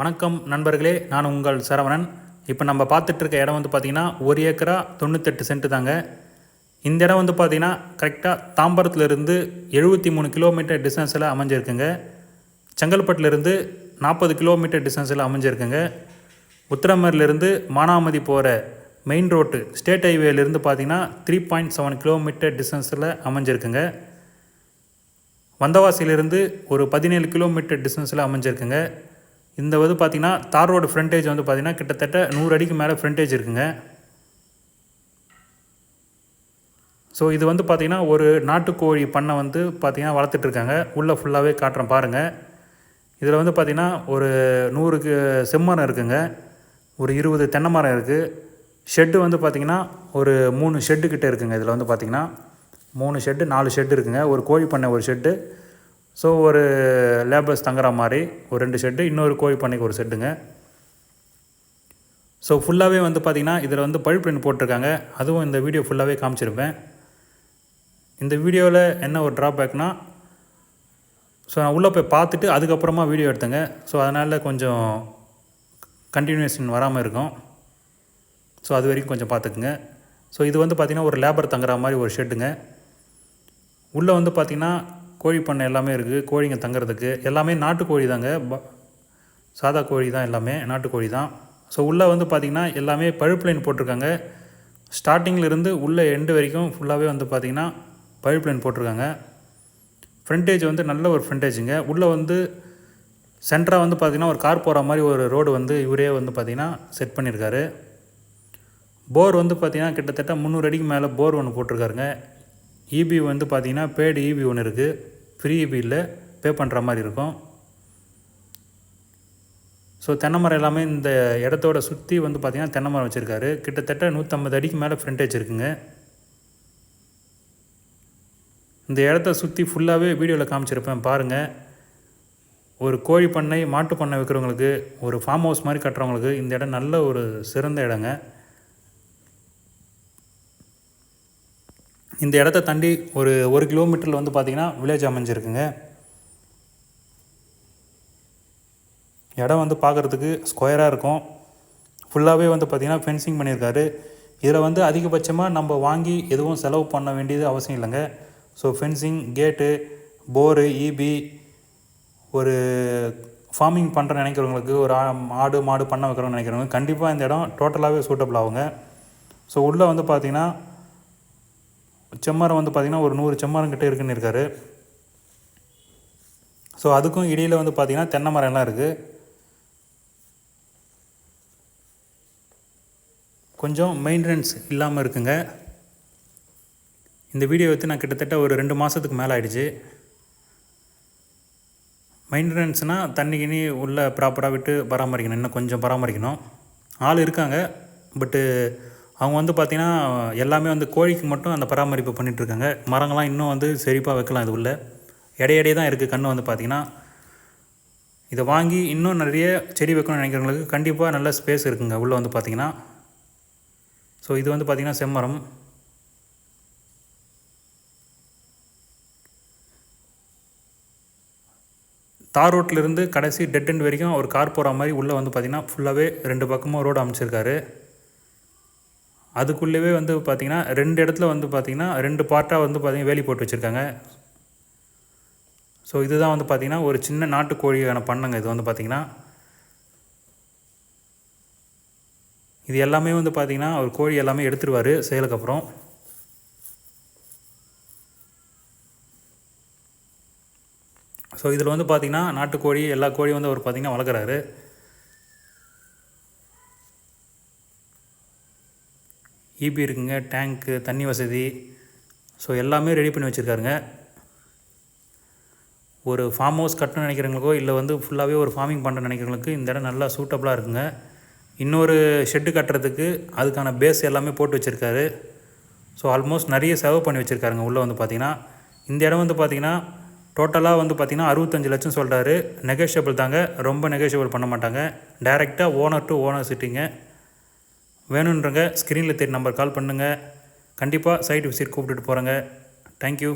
வணக்கம் நண்பர்களே நான் உங்கள் சரவணன். இப்போ நம்ம பார்த்துட்ருக்க இடம் வந்து பார்த்திங்கன்னா ஒரு ஏக்கரா தொண்ணூத்தெட்டு சென்ட் தாங்க. இந்த இடம் வந்து பார்த்திங்கன்னா கரெக்டாக தாம்பரத்துலேருந்து எழுபத்தி மூணு கிலோமீட்டர் டிஸ்டன்ஸில் அமைஞ்சிருக்குங்க. செங்கல்பட்டுலேருந்து நாற்பது கிலோமீட்டர் டிஸ்டன்ஸில் அமைஞ்சிருக்குங்க. உத்திரமர்லேருந்து மானாமதி போகிற மெயின் ரோட்டு ஸ்டேட் ஹைவேலேருந்து பார்த்தீங்கன்னா த்ரீ பாயிண்ட் செவன் கிலோமீட்டர் டிஸ்டன்ஸில் அமைஞ்சிருக்குங்க. வந்தவாசியிலேருந்து ஒரு பதினேழு கிலோமீட்டர் டிஸ்டன்ஸில் அமைஞ்சிருக்குங்க. இந்த வந்து பார்த்திங்கன்னா தார் ரோடு ஃப்ரண்டேஜ் வந்து பார்த்திங்கன்னா கிட்டத்தட்ட நூறு அடிக்கு மேலே ஃப்ரண்டேஜ் இருக்குங்க. ஸோ இது வந்து பார்த்திங்கன்னா ஒரு நாட்டுக்கோழி பண்ணை வந்து பார்த்திங்கன்னா வளர்த்துட்ருக்காங்க உள்ளே ஃபுல்லாகவே காட்டுறேன் பாருங்கள் இதில் வந்து பார்த்திங்கன்னா ஒரு நூறுக்கு செம்மரம் இருக்குங்க. ஒரு இருபது தென்னை மரம் இருக்குது ஷெட்டு வந்து பார்த்திங்கன்னா ஒரு மூணு ஷெட்டு கிட்டே இருக்குங்க. இதில் வந்து பார்த்திங்கன்னா மூணு ஷெட்டு நாலு ஷெட்டு இருக்குங்க. ஒரு கோழி பண்ணை ஒரு ஷெட்டு ஸோ ஒரு லேபர்ஸ் தங்குற மாதிரி ஒரு ரெண்டு ஷெட்டு இன்னொரு கோழி பண்ணைக்கு ஒரு ஷெட்டுங்க ஸோ ஃபுல்லாகவே வந்து பார்த்திங்கன்னா இதில் வந்து பழுப்பு பிரிண்ட் போட்டிருக்காங்க. அதுவும் இந்த வீடியோ ஃபுல்லாகவே காமிச்சிருப்பேன். இந்த வீடியோவில் என்ன ஒரு ட்ராபேக்னால் ஸோ நான் உள்ளே போய் பார்த்துட்டு அதுக்கப்புறமா வீடியோ எடுத்தேங்க. ஸோ அதனால் கொஞ்சம் கண்டினியூஷன் வராமல் இருக்கும். ஸோ அது வரைக்கும் கொஞ்சம் பார்த்துக்குங்க. ஸோ இது வந்து பார்த்திங்கன்னா ஒரு லேபர் தங்குற மாதிரி ஒரு ஷெட்டுங்க உள்ளே வந்து பார்த்திங்கன்னா கோழி பண்ணை எல்லாமே இருக்குது கோழிங்க தங்குறதுக்கு. எல்லாமே நாட்டுக்கோழி தாங்க. ப- சாதா கோழி தான் எல்லாமே நாட்டுக்கோழி தான். ஸோ உள்ளே வந்து பார்த்திங்கன்னா எல்லாமே பழுப்பு லைன் போட்டிருக்காங்க. ஸ்டார்டிங்லேருந்து உள்ளே எண்டு வரைக்கும் ஃபுல்லாகவே வந்து பார்த்திங்கன்னா பழுப்பு லைன் போட்டிருக்காங்க. ஃப்ரண்டேஜ் வந்து நல்ல ஒரு ஃப்ரண்டேஜுங்க உள்ளே வந்து சென்டராக வந்து பார்த்திங்கன்னா ஒரு கார் போகிற மாதிரி ஒரு ரோடு வந்து இவரே வந்து பார்த்திங்கன்னா செட் பண்ணியிருக்காரு போர் வந்து பார்த்திங்கன்னா கிட்டத்தட்ட முந்நூறு அடிக்கு மேலே போர் ஒன்று போட்டிருக்காருங்க. இபி வந்து பார்த்திங்கன்னா பேடு இபி ஒன்று இருக்குது ஃப்ரீ இபி இல்லை பே பண்ணுற மாதிரி இருக்கும். ஸோ தென்னை மரம் எல்லாமே இந்த இடத்தோட சுற்றி வந்து பார்த்திங்கன்னா தென்னை மரம் வச்சுருக்காரு. கிட்டத்தட்ட நூற்றம்பது அடிக்கு மேலே ஃப்ரண்டேஜ் இருக்குங்க. இந்த இடத்த சுற்றி ஃபுல்லாகவே வீடியோவில் காமிச்சிருப்பேன் பாருங்கள் ஒரு கோழி பண்ணை மாட்டு பண்ணை வைக்கிறவங்களுக்கு ஒரு ஃபார்ம் ஹவுஸ் மாதிரி கட்டுறவங்களுக்கு இந்த இடம் நல்ல ஒரு சிறந்த இடங்க. இந்த இடத்த தாண்டி ஒரு ஒரு கிலோமீட்டரில் வந்து பார்த்திங்கன்னா வில்லேஜ் அமைஞ்சிருக்குங்க. இடம் வந்து பார்க்குறதுக்கு ஸ்கொயராக இருக்கும். ஃபுல்லாகவே வந்து பார்த்திங்கன்னா ஃபென்சிங் பண்ணியிருக்காரு. இதில் வந்து அதிகபட்சமாக நம்ம வாங்கி எதுவும் செலவு பண்ண வேண்டியது அவசியம் இல்லைங்க. So fencing gate bore EB ஒரு ஃபார்மிங் பண்ணுற நினைக்கிறவங்களுக்கு ஒரு ஆ- ஆடு மாடு பண்ண வைக்கிறவங்க நினைக்கிறவங்க கண்டிப்பாக இந்த இடம் டோட்டலாகவே சூட்டபிள் ஆகுங்க. ஸோ உள்ளே வந்து பார்த்திங்கன்னா செம்மரம் வந்து பார்த்திங்கன்னா ஒரு நூறு செம்மரங்கிட்ட இருக்குன்னு இருக்காரு. ஸோ அதுக்கும் இடையில் வந்து பார்த்திங்கன்னா தென்னை மரம் எல்லாம் இருக்குது கொஞ்சம் மெயின்டெனன்ஸ் இல்லாமல் இருக்குங்க. இந்த வீடியோ எடுத்து நான் கிட்டத்தட்ட ஒரு ரெண்டு மாதத்துக்கு மேலே ஆகிடுச்சு மெயின்டெனன்ஸ்னால் தண்ணி கிணி உள்ளே ப்ராப்பராக விட்டு பராமரிக்கணும். இன்னும் கொஞ்சம் பராமரிக்கணும். ஆள் இருக்காங்க பட்டு அவங்க வந்து பார்த்திங்கன்னா எல்லாமே வந்து கோழிக்கு மட்டும் அந்த பராமரிப்பு பண்ணிகிட்ருக்காங்க மரங்கள்லாம் இன்னும் வந்து செழிப்பாக வைக்கலாம் இது உள்ள. இடையிடையே தான் இருக்குது கன்று வந்து பார்த்திங்கன்னா இதை வாங்கி இன்னும் நிறைய செடி வைக்கணும்னு நினைக்கிறவங்களுக்கு கண்டிப்பாக நல்ல ஸ்பேஸ் இருக்குங்க. உள்ளே வந்து பார்த்திங்கன்னா. ஸோ இது வந்து பார்த்திங்கன்னா செம்மரம். தார் ரோட்லேருந்து கடைசி டெட் எண்ட் வரைக்கும் ஒரு கார் போகிற மாதிரி உள்ளே வந்து பார்த்திங்கன்னா ஃபுல்லாகவே ரெண்டு பக்கமும் ரோடு அமைச்சிருக்காரு. அதுக்குள்ளேவே வந்து பார்த்திங்கன்னா ரெண்டு இடத்துல வந்து பார்த்திங்கன்னா ரெண்டு பார்ட்டாக வந்து பார்த்திங்கன்னா வேலி போட்டு வச்சுருக்காங்க. ஸோ இதுதான் வந்து பார்த்திங்கன்னா ஒரு சின்ன நாட்டுக்கோழியான பண்ணங்க. இது வந்து பார்த்திங்கன்னா இது எல்லாமே வந்து பார்த்திங்கன்னா ஒரு கோழி எல்லாமே எடுத்துருவார் செயலுக்கு அப்புறம். ஸோ இதில் வந்து பார்த்திங்கன்னா நாட்டுக்கோழி எல்லா கோழியும் வந்து அவர் பார்த்திங்கன்னா வளர்க்குறாரு. ஈபி இருக்குங்க டேங்க்கு தண்ணி வசதி. ஸோ எல்லாமே ரெடி பண்ணி வச்சுருக்காருங்க. ஒரு ஃபார்ம் ஹவுஸ் கட்டணும்னு நினைக்கிறவங்களுக்கோ இல்லை வந்து ஃபுல்லாகவே ஒரு ஃபார்மிங் பண்ணுற நினைக்கிறவங்களுக்கு இந்த இடம் நல்லா சூட்டபுளாக இருக்குங்க. இன்னொரு ஷெட்டு கட்டுறதுக்கு அதுக்கான பேஸ் எல்லாமே போட்டு வச்சுருக்காரு. ஸோ ஆல்மோஸ்ட் நிறைய செலவு பண்ணி வச்சுருக்காருங்க உள்ளே வந்து பார்த்திங்கன்னா இந்த இடம் வந்து பார்த்திங்கன்னா டோட்டலாக வந்து பார்த்திங்கன்னா அறுபத்தஞ்சு லட்சம் சொல்கிறாரு நெகோஷியபிள் தாங்க ரொம்ப நெகோஷியபிள் பண்ண மாட்டாங்க. டைரெக்டாக ஓனர் டு ஓனர் சிட்டிங்க வேணுன்றங்க ஸ்க்ரீனில் தெரிய நம்பர் கால் பண்ணுங்கள் கண்டிப்பாக சைட் விசிட் கூப்பிட்டுட்டு போகிறேங்க தேங்க்யூ